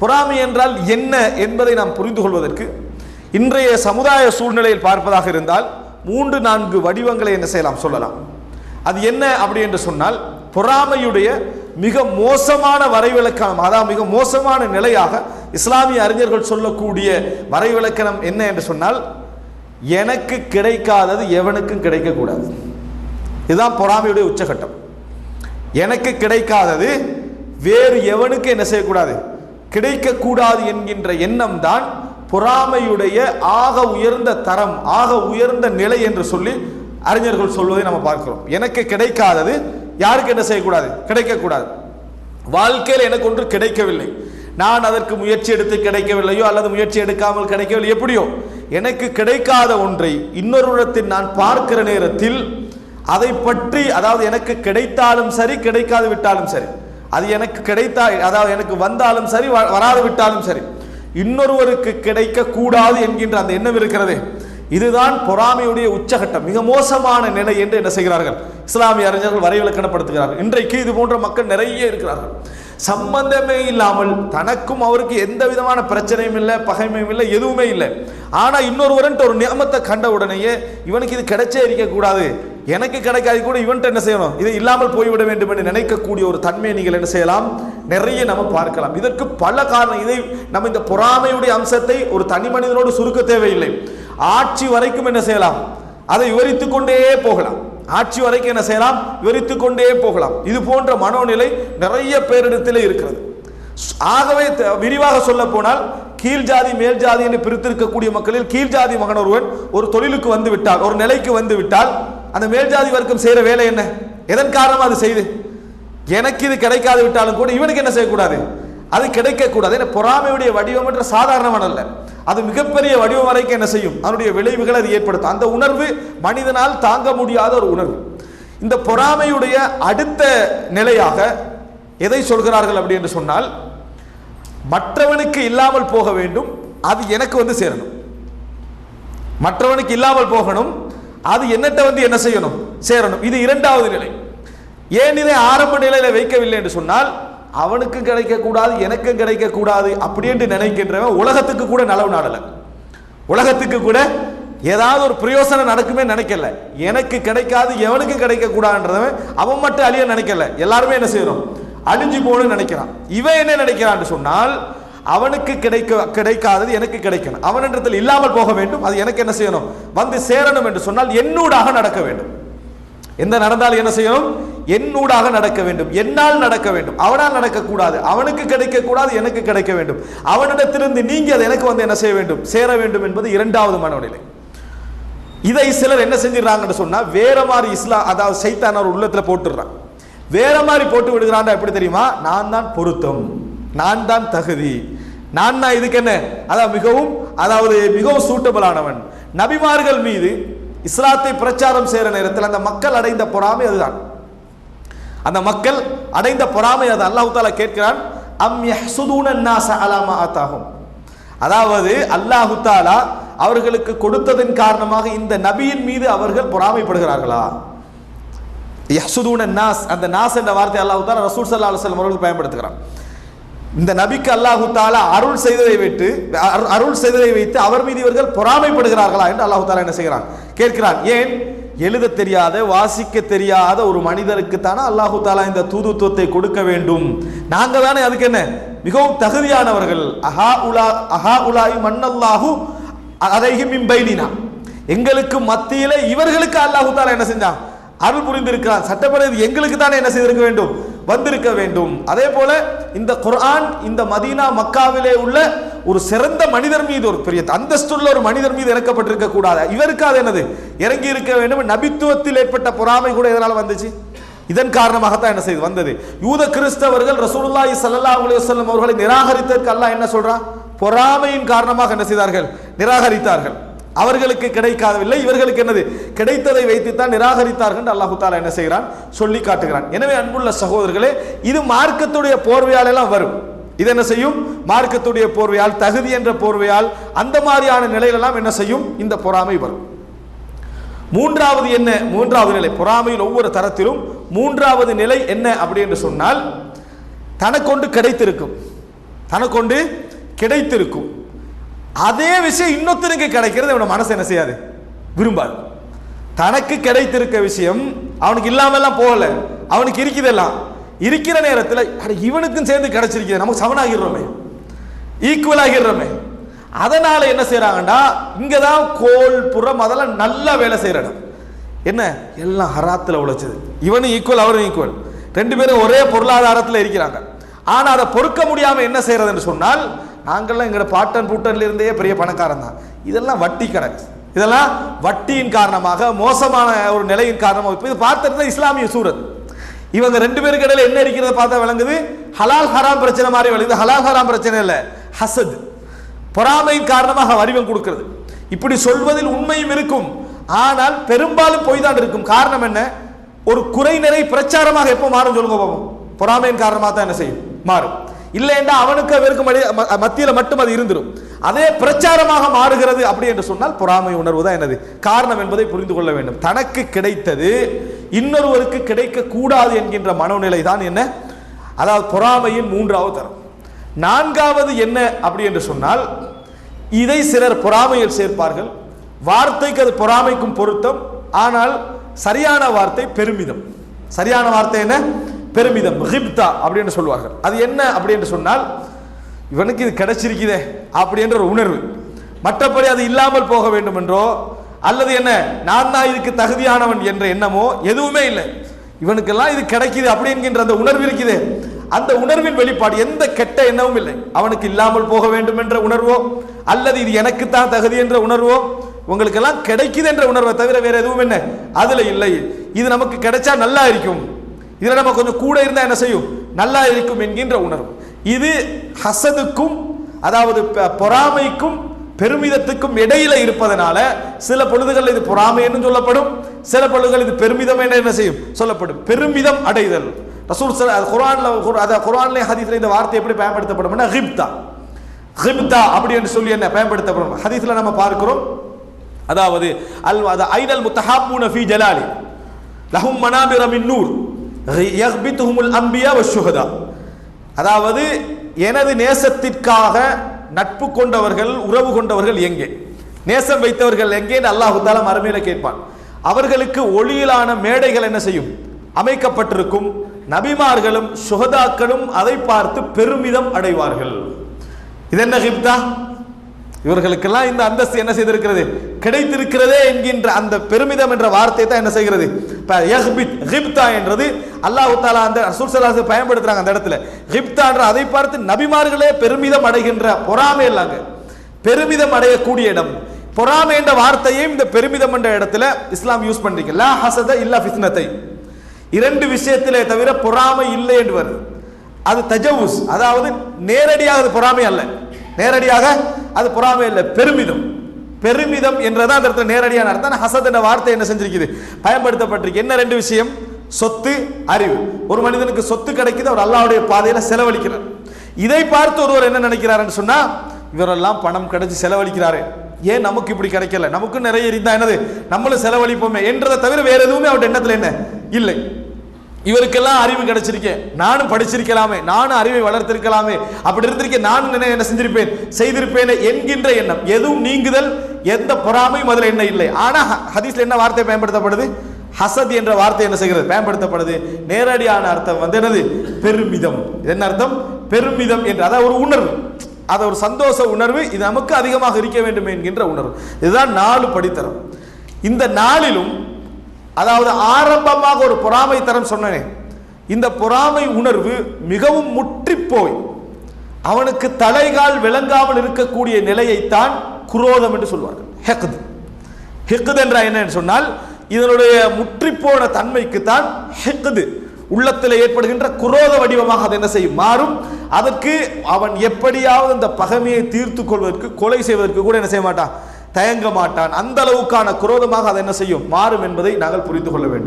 பொறாமை என்றால் என்ன என்பதை நாம் புரிந்து கொள்வதற்கு இன்றைய சமுதாய சூழ்நிலையில் பார்ப்பதாக இருந்தால் மூன்று நான்கு வடிவங்களை என்ன செய்யலாம் சொல்லலாம். அது என்ன அப்படி என்று சொன்னால் பொறாமையுடைய மிக மோசமான வரைவிலக்கணம் அதாவது மிக மோசமான நிலையாக இஸ்லாமிய அறிஞர்கள் சொல்லக்கூடிய வரைவிலக்கணம் என்ன என்று சொன்னால் எனக்கு கிடைக்காதது எவனுக்கும் கிடைக்கக்கூடாது. இதுதான் பொறாமையுடைய உச்சகட்டம். எனக்கு கிடைக்காதது வேறு எவனுக்கு என்ன செய்யக்கூடாது? கிடைக்கக்கூடாது என்கின்ற எண்ணம் தான் பொறாமையுடைய ஆக உயர்ந்த தரம் ஆக உயர்ந்த நிலை என்று சொல்லி அறிஞர்கள் சொல்வதை நம்ம பார்க்கிறோம். எனக்கு கிடைக்காதது யாருக்கு என்ன செய்யக்கூடாது? கிடைக்கக்கூடாது. வாழ்க்கையில் எனக்கு ஒன்று கிடைக்கவில்லை. நான் அதற்கு முயற்சி எடுத்து கிடைக்கவில்லையோ அல்லது முயற்சி எடுக்காமல் கிடைக்கவில்லை எப்படியோ. எனக்கு கிடைக்காத ஒன்றை இன்னொருடத்தில் நான் பார்க்கிற நேரத்தில் அதை பற்றி அதாவது எனக்கு கிடைத்தாலும் சரி கிடைக்காது விட்டாலும் சரி அது எனக்கு கிடைத்தா அதாவது எனக்கு வந்தாலும் சரி வ- வராது விட்டாலும் சரி இன்னொருவருக்கு கிடைக்க கூடாது என்கின்ற அந்த எண்ணம் இருக்கிறதே இதுதான் பொறாமையுடைய உச்சகட்டம் மிக மோசமான நிலை என்று என்ன செய்கிறார்கள்? இஸ்லாமிய அறிஞர்கள் வரைவிலக்கணப்படுத்துகிறார்கள். இன்றைக்கு இது போன்ற மக்கள் நிறைய இருக்கிறார்கள். சம்பந்தமே இல்லாமல் தனக்கும் அவருக்கு எந்த விதமான பிரச்சனையும் இல்லை பகைமையும் இல்லை எதுவுமே இல்லை. ஆனால் இன்னொருவரன்ட்டு ஒரு நியமத்தை கண்ட உடனேயே இவனுக்கு இது கிடைச்சே இருக்கக்கூடாது. எனக்கு கிடைக்காது கூட இவன்ட்டு என்ன செய்யணும்? இது இல்லாமல் போய்விட வேண்டும் என்று நினைக்கக்கூடிய ஒரு தன்மையை நீங்கள் என்ன செய்யலாம்? நிறைய நம்ம பார்க்கலாம். இதற்கு பல காரணம். இதை நம்ம இந்த பொறாமையுடைய அம்சத்தை ஒரு தனி மனிதனோடு சுருக்க தேவையில்லை. ஆட்சி வரைக்கும் என்ன செய்யலாம்? அதை விவரித்து கொண்டே போகலாம். ஆட்சி வரைக்கும் என்ன செய்யலாம்? விவரித்து கொண்டே போகலாம். இது போன்ற மனோநிலை நிறைய பேரிடத்தில் இருக்கிறது. ஆகவே த- விரிவாக சொல்ல போனால் கீழ் ஜாதி மேல் ஜாதி என்று பிரித்திருக்கக்கூடிய மக்களில் கீழ் ஜாதி மகன் ஒருவன் ஒரு தொழிலுக்கு வந்து விட்டால் ஒரு நிலைக்கு வந்து விட்டால் அந்த மேல்ஜாதி வர்க்கம் செய்கிற வேலை என்ன? எதன் காரணம் அது செய்து எனக்கு இது கிடைக்காது விட்டாலும் கூட இவனுக்கு என்ன செய்யக்கூடாது? அது கிடைக்கக்கூடாது. ஏன்னா பொறாமையுடைய வடிவம் என்ற சாதாரணமான அல்ல. அது மிகப்பெரிய வடிவம் வரைக்கும் என்ன செய்யும்? அதனுடைய விளைவுகளை அது ஏற்படுத்தும். அந்த உணர்வு மனிதனால் தாங்க முடியாத ஒரு உணர்வு. இந்த பொறாமையுடைய அடுத்த நிலையாக எதை சொல்கிறார்கள் அப்படி என்று சொன்னால் மற்றவனுக்கு இல்லாமல் போக வேண்டும் அது எனக்கு வந்து சேரணும். மற்றவனுக்கு இல்லாமல் போகணும் அது என்னட்ட வந்து என்ன செய்யணும்? சேரணும். இது இரண்டாவது நிலை. ஏன் இதை ஆரம்ப நிலையில வைக்கவில்லை என்று சொன்னால் அவனுக்கும் கிடைக்கக்கூடாது எனக்கும் கிடைக்கக்கூடாது அப்படி என்று நினைக்கின்றவன் உலகத்துக்கு கூட நலவு நாடல. உலகத்துக்கு கூட ஏதாவது ஒரு பிரயோசனம் நடக்குமே நினைக்கல. எனக்கு கிடைக்காது எவனுக்கு கிடைக்கக்கூடாதுன்றவன் அவன் மட்டும் அழிய நினைக்கல. எல்லாருமே என்ன செய்யணும்? அழிஞ்சு போகணும்னு நினைக்கிறான். இவன் என்ன நினைக்கிறான்னு சொன்னால் அவனுக்கு கிடைக்க கிடைக்காதது எனக்கு கிடைக்கணும். அவனிடத்தில் இல்லாமல் போக வேண்டும். அது எனக்கு என்ன செய்யணும்? வந்து சேரணும் என்று சொன்னால் என்னூடாக நடக்க வேண்டும். எந்த நடந்தால் என்ன செய்யணும்? என்னூடாக நடக்க வேண்டும். என்னால் நடக்க வேண்டும். அவனால் நடக்கக்கூடாது. அவனுக்கு கிடைக்கக்கூடாது எனக்கு கிடைக்க வேண்டும். அவனிடத்திலிருந்து நீங்கி அது எனக்கு வந்து என்ன செய்ய வேண்டும்? சேர வேண்டும் என்பது இரண்டாவது மனநிலை. இதை சிலர் என்ன செஞ்சிடறாங்கன்னு சொன்னா வேற மாதிரி இஸ்லாம் அதாவது சைத்தான் அவர் உள்ளத்துல போட்டுடுறான். வேற மாதிரி போட்டு விடுகிறான்டா எப்படி தெரியுமா? நான் தான் பொருத்தம். நான் தான் தகுதி. நான் தான் இதுக்கு என்ன அதான் மிகவும் அதாவது மிகவும் சூட்டபிளானவன் நபிமார்கள் மீது இஸ்லாத்தை பிரச்சாரம் செய்கிற நேரத்தில் அந்த மக்கள் அடைந்த பொறாமை அதுதான். அந்த மக்கள் அடைந்த பொறாமை அது. அல்லாஹு தாலா கேட்கிறான் அம் யஹ்சுதூன நாஸ அலா அதாவது அல்லாஹு தாலா அவர்களுக்கு கொடுத்ததன் காரணமாக இந்த நபியின் மீது அவர்கள் பொறாமைப்படுகிறார்களா? யஹ்சுதூன நாஸ் அந்த நாஸ் என்ற வார்த்தை அல்லாஹு தாலா ரசூல் சல்லா அலுவலம் அவர்கள் பயன்படுத்துகிறான். இந்த நபிக்கு அல்லாஹு தாலா அருள் செய்ததை வைத்து அருள் செய்ததை வைத்து அவர் மீது இவர்கள் பொறாமைப்படுகிறார்களா என்று அல்லாஹு தாலா என்ன செய்கிறான்? கேட்கிறான். ஏன்? எழுத தெரியாத வாசிக்க தெரியாத ஒரு மனிதருக்கு தானே அல்லாஹு தாலா இந்த தூதுத்துவத்தை கொடுக்க வேண்டும். நாங்கள் தானே அதுக்கு என்ன? மிகவும் தகுதியானவர்கள். அஹா உலா அஹா உலாய் மன்னல்லாஹு அதைஹி மிம்பைனா எங்களுக்கு மத்தியில இவர்களுக்கு அல்லாஹு தாலா என்ன செஞ்சான்? அருள் புரிந்திருக்கிறான். சட்டப்படி எங்களுக்கு தானே என்ன செய்திருக்க வேண்டும்? வந்திருக்க வேண்டும். அதே போல இந்த குர்ஆன் இந்த மதீனா மக்காவிலே உள்ள ஒரு சிறந்த மனிதர் மீது ஒரு பெரிய அந்தஸ்துள்ள ஒரு மனிதர் மீது இறக்கப்பட்டிருக்க கூடாது. இவருக்கு அது என்னது? இறங்கி இருக்க வேண்டும். நபித்துவத்தில் ஏற்பட்ட பொறாமை கூட எதனால வந்துச்சு? இதன் காரணமாகத்தான் என்ன செய்து வந்தது? யூத கிறிஸ்தவர்கள் ரசூலுல்லாஹி ஸல்லல்லாஹு அலைஹி வஸல்லம் அவர்களை நிராகரித்ததற்கு அல்லாஹ் என்ன சொல்றான்? பொறாமையின் காரணமாக என்ன செய்தார்கள்? நிராகரித்தார்கள். அவர்களுக்கு கிடைக்காதவில்லை. இவர்களுக்கு என்னது? கிடைத்ததை வைத்துத்தான் நிராகரித்தார்கள் என்று அல்லாஹு தாலா என்ன செய்கிறான்? சொல்லி காட்டுகிறான். எனவே அன்புள்ள சகோதரர்களே இது மார்க்கத்துடைய போர்வையால் எல்லாம் வரும். இது என்ன செய்யும்? மார்க்கத்துடைய போர்வையால் தகுதி என்ற போர்வையால் அந்த மாதிரியான நிலையிலெல்லாம் என்ன செய்யும்? இந்த பொறாமை வரும். மூன்றாவது என்ன? மூன்றாவது நிலை. பொறாமையில் ஒவ்வொரு தரத்திலும் மூன்றாவது நிலை என்ன அப்படி என்று சொன்னால் தனக்கொண்டு கிடைத்திருக்கும். தனக்கொண்டு கிடைத்திருக்கும். அதே விஷயம் இன்னொருத்தனுக்கு கிடைக்கிறது அவனோட மனசு என்ன செய்யாது? விரும்பாது. தனக்கு கிடைத்திருக்க விஷயம் அவனுக்கு இல்லாமல்லாம் போகல. அவனுக்கு இருக்குதெல்லாம் இருக்கிற நேரத்தில் இவனுக்கும் சேர்ந்து கிடைச்சிருக்கிறது. நமக்கு சமனாகிடுறோமே ஈக்குவல் ஆகிடுறோமே. அதனால என்ன செய்யறாங்கன்னா இங்கே தான் கோல் புறம் அதெல்லாம் நல்லா வேலை செய்கிற இடம். என்ன? எல்லாம் ஹராத்தில் உழைச்சது. இவனும் ஈக்குவல் அவரும் ஈக்குவல் ரெண்டு பேரும் ஒரே பொருளாதாரத்தில் இருக்கிறாங்க. ஆனால் அதை பொறுக்க முடியாமல் என்ன செய்யறதுன்னு சொன்னால் நாங்கள்லாம் எங்களோட பாட்டன் பூட்டன்ல இருந்தே பெரிய பணக்காரன் தான். இதெல்லாம் வட்டி கணக்கு. இதெல்லாம் வட்டியின் காரணமாக மோசமான ஒரு நிலையின் காரணமாக. இப்போ இது பார்த்துட்டு இஸ்லாமிய சூரத். இவங்க ரெண்டு பேருக்கு இடையில என்ன இருக்கிறத பார்த்தா விளங்குது? ஹலால் ஹராம் பிரச்சனை மாதிரி விளங்குது. ஹலால் ஹராம் பிரச்சனை இல்லை. ஹசத். பொறாமையின் காரணமாக வடிவம் கொடுக்கிறது. இப்படி சொல்வதில் உண்மையும் இருக்கும். ஆனால் பெரும்பாலும் பொய் தான் இருக்கும். காரணம் என்ன? ஒரு குறைநிறை பிரச்சாரமாக எப்போ மாறும் சொல்லுங்க பாப்போம். பொறாமையின் காரணமாக தான் என்ன செய்யும்? மாறும். இல்லைன்னா அவனுக்கு அவருக்கு மத்தியில் மட்டும் அது இருந்துடும் அதே பிரச்சாரமாக மாறுகிறது அப்படி என்று சொன்னால் பொறாமை உணர்வு தான் என்னது? காரணம் என்பதை புரிந்து கொள்ள வேண்டும். தனக்கு கிடைத்தது இன்னொருவருக்கு கிடைக்க கூடாது என்கின்ற மனோநிலை தான் என்ன? அதாவது பொறாமையின் மூன்றாவது தரம். நான்காவது என்ன அப்படி என்று சொன்னால் இதை சிலர் பொறாமையில் சேர்ப்பார்கள். வார்த்தைக்கு அது பொறாமைக்கும் பொருத்தம். ஆனால் சரியான வார்த்தை பெருமிதம். சரியான வார்த்தை என்ன? பெருமிதம் ஹிப்தா அப்படின்னு சொல்லுவார்கள். அது என்ன அப்படி என்று சொன்னால் இவனுக்கு இது கிடைச்சிருக்குதே அப்படின்ற ஒரு உணர்வு. மற்றபடி அது இல்லாமல் போக வேண்டும் என்றோ அல்லது என்ன நான் தான் இதுக்கு தகுதியானவன் என்ற எண்ணமோ எதுவுமே இல்லை. இவனுக்கெல்லாம் இது கிடைக்குது அப்படின்கின்ற அந்த உணர்வு இருக்குது. அந்த உணர்வின் வெளிப்பாடு எந்த கெட்ட எண்ணமும் இல்லை. அவனுக்கு இல்லாமல் போக வேண்டும் என்ற உணர்வோ அல்லது இது எனக்கு தான் தகுதி என்ற உணர்வோ உங்களுக்கெல்லாம் கிடைக்குது என்ற உணர்வை தவிர வேற எதுவும் என்ன? அதுல இல்லை. இது நமக்கு கிடைச்சா நல்லா இருக்கும். இதில் நம்ம கொஞ்சம் கூட இருந்தால் என்ன செய்யும்? நல்லா இருக்கும் என்கின்ற உணர்வு. இது ஹசதுக்கும் அதாவது பொறாமைக்கும் பெருமிதத்துக்கும் இடையில இருப்பதனால சில பொழுதுகள் இது பொறாமை என்று சொல்லப்படும். சில பொழுதுகள் இது பெருமிதம் என்று என்ன செய்யும்? சொல்லப்படும். பெருமிதம் அடைதல். ரசூல் சில அது குர்ஆன்ல குர்- ஹதீஸ்ல இந்த வார்த்தை எப்படி பயன்படுத்தப்படும்னா ஹிப்தா. ஹிப்தா அப்படி என்று சொல்லி என்ன பயன்படுத்தப்படும்? ஹதீஸ்ல நம்ம பார்க்கிறோம். அதாவது அல் அது ஐனல் முத்தஹாபூன ஃபீ ஜலாலி. லஹும் மனாபிரமின் நூர். அதாவது எனது நேசத்திற்காக நட்பு கொண்டவர்கள் உறவு கொண்டவர்கள் எங்கே? நேசம் வைத்தவர்கள் எங்கே அல்லாஹு தாலா மறுமையில கேட்பான். அவர்களுக்கு ஒளியிலான மேடைகள் என்ன செய்யும்? அமைக்கப்பட்டிருக்கும். நபிமார்களும் சுகதாக்களும் அதை பார்த்து பெருமிதம் அடைவார்கள். இது என்ன ஹிப்தா? இவர்களுக்கெல்லாம் இந்த அந்தஸ்து என்ன செய்திருக்கிறது? கிடைத்திருக்கிறதே என்கின்ற அந்த பெருமிதம் என்ற வார்த்தை தான் என்ன செய்கிறது? ஹிப்தா என்றது அல்லாஹ் தாலா அந்த ரசூல் ஸல்லல்லாஹு பயன்படுத்துறாங்க அந்த இடத்துல. ஹிப்தான்ற அதை பார்த்து நபிமார்களே பெருமிதம் அடைகின்ற பொறாமை இல்லாங்க. பெருமிதம் அடையக்கூடிய இடம். பொறாமை என்ற வார்த்தையும் இந்த பெருமிதம் என்ற இடத்துல இஸ்லாம் யூஸ் பண்றீங்க லா ஹசத இல்லா ஃபித்னத்தை. இரண்டு விஷயத்திலே தவிர பொறாமை இல்லை என்று வருது அது தஜவுஸ். அதாவது நேரடியாக அது பொறாமை அல்ல. நேரடியாக அது பொறாமை இல்லை. பெருமிதம். பெருமிதம் என்றதான் அந்த இடத்துல நேரடியான அர்த்தம். ஹசத் என்ற வார்த்தை என்ன செஞ்சிருக்குது? பயன்படுத்தப்பட்டிருக்கு. என்ன ரெண்டு விஷயம்? சொத்து அறிவு. ஒரு மனிதனுக்கு சொத்து கிடைக்குது அவர் அல்லாவுடைய பாதையில் செலவழிக்கிறார். இதை பார்த்து ஒருவர் என்ன நினைக்கிறாருன்னு சொன்னால் இவரெல்லாம் பணம் கிடைச்சி செலவழிக்கிறாரு. ஏன் நமக்கு இப்படி கிடைக்கல? நமக்கு நிறைய இருந்தா என்னது? நம்மளும் செலவழிப்போமே என்றதை தவிர வேற எதுவுமே அவருடைய எண்ணத்தில் என்ன? இல்லை. இவருக்கெல்லாம் அறிவு கிடைச்சிருக்கேன் நானும் படிச்சிருக்கலாமே நானும் அறிவை வளர்த்திருக்கலாமே. அப்படி இருந்திருக்கேன் நானும் என்ன என்ன செஞ்சிருப்பேன்? செய்திருப்பேன் என்கின்ற எண்ணம். எதுவும் நீங்குதல் எந்த பொறாமையும் அதில் என்ன இல்லை. ஆனால் ஹ- ஹதீஸ்ல என்ன வார்த்தை பயன்படுத்தப்படுது? ஹசத் என்ற வார்த்தை என்ன செய்கிறது? பயன்படுத்தப்படுது. நேரடியான அர்த்தம் வந்து என்னது? பெருமிதம். என்ன அர்த்தம்? பெருமிதம் என்ற. அதாவது ஒரு உணர்வு. அது ஒரு சந்தோஷ உணர்வு. இது நமக்கு அதிகமாக இருக்க வேண்டும் என்கின்ற உணர்வு. இதுதான் நாலு படித்தரம். இந்த நாளிலும் அதாவது ஆரம்பமாக ஒரு பொறாமை தரம் சொன்னேனே. இந்த பொறாமை உணர்வு மிகவும் முற்றிப் போய் அவனுக்கு தலைகால் விளங்காமல் இருக்கக்கூடிய நிலையைத்தான் குரோதம் என்று சொல்வார்கள். ஹெக்து. ஹெக்குது என்றால் என்னன்னு சொன்னால் இதனுடைய முற்றிப்போன தன்மைக்கு தான் ஹெக்குது உள்ளத்தில் ஏற்படுகின்ற குரோத வடிவமாக அது என்ன செய்யும்? மாறும். அதற்கு அவன் எப்படியாவது இந்த பகமையை தீர்த்து கொள்வதற்கு கொலை செய்வதற்கு கூட என்ன செய்ய மாட்டான்? தயங்க மாட்டான். அந்த அளவுக்கான குரோதமாக அதை என்ன செய்யும்? மாறும் என்பதை நாங்கள் புரிந்து கொள்ள வேண்டும்.